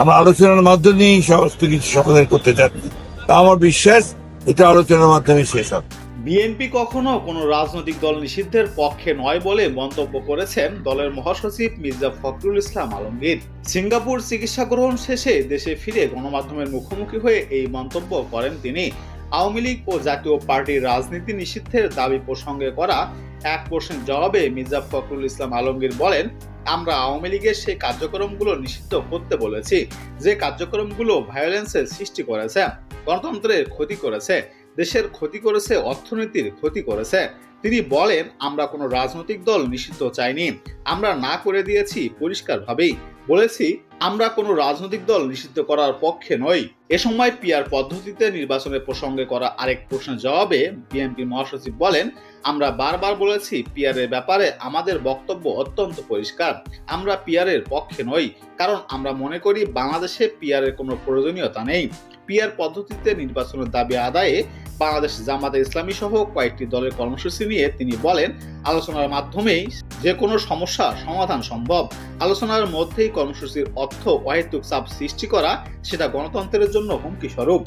আমরা আলোচনার মাধ্যমেই সমস্ত কিছু সমাধান করতে চাচ্ছি তা আমার বিশ্বাস, এটা আলোচনার মাধ্যমে শেষ হবে। বিএনপি কখনো কোনো রাজনৈতিক দল নিষিদ্ধের পক্ষে নয় বলে মন্তব্য করেছেন দলের মহাসচিব মির্জা ফখরুল ইসলাম আলমগীর। সিঙ্গাপুর চিকিৎসা গ্রহণ শেষে দেশে ফিরে গণমাধ্যমের মুখোমুখি হয়ে এই মন্তব্য করেন তিনি। আওয়ামী লীগ ও জাতীয় পার্টির রাজনীতি নিষিদ্ধের দাবি প্রসঙ্গে করা এক প্রশ্নের জবাবে মির্জা ফখরুল ইসলাম আলমগীর বলেন, আমরা আওয়ামী লীগের সেই কার্যক্রমগুলো নিষিদ্ধ করতে বলেছি, যে কার্যক্রমগুলো ভায়োলেন্সের সৃষ্টি করেছে, গণতন্ত্রের ক্ষতি করেছে, দেশের ক্ষতি করেছে, অর্থনীতির ক্ষতি করেছে। তিনি বলেন, আমরা কোনো রাজনৈতিক দল নিষিদ্ধ চাইনি, আমরা না করে দিয়েছি পরিষ্কারভাবেই। বলেছি আমরা কোনো রাজনৈতিক দল নিষিদ্ধ করার পক্ষে নই। এ সময় পিয়ার পদ্ধতিতে নির্বাচনের প্রসঙ্গে করা আরেক প্রশ্নের জবাবে বিএনপি মহাসচিব বলেন, আমরা বারবার বলেছি পিয়ারের ব্যাপারে আমাদের বক্তব্য অত্যন্ত পরিষ্কার। আমরা পিয়ারের পক্ষে নই, কারণ আমরা মনে করি বাংলাদেশে পিয়ারের কোনো প্রয়োজনীয়তা নেই। পিয়ার পদ্ধতিতে নির্বাচনের দাবি আদায়ে বাংলাদেশ জামাতে ইসলামী সহ কয়েকটি দলের কর্মসূচি নিয়ে তিনি বলেন, আলোচনার মাধ্যমেই যে কোনো সমস্যা সমাধান সম্ভব। আলোচনার মধ্যেই কর্মসূচির অর্থ অহেতুক চাপ সৃষ্টি করা, সেটা গণতন্ত্রের জন্য হুমকি স্বরূপ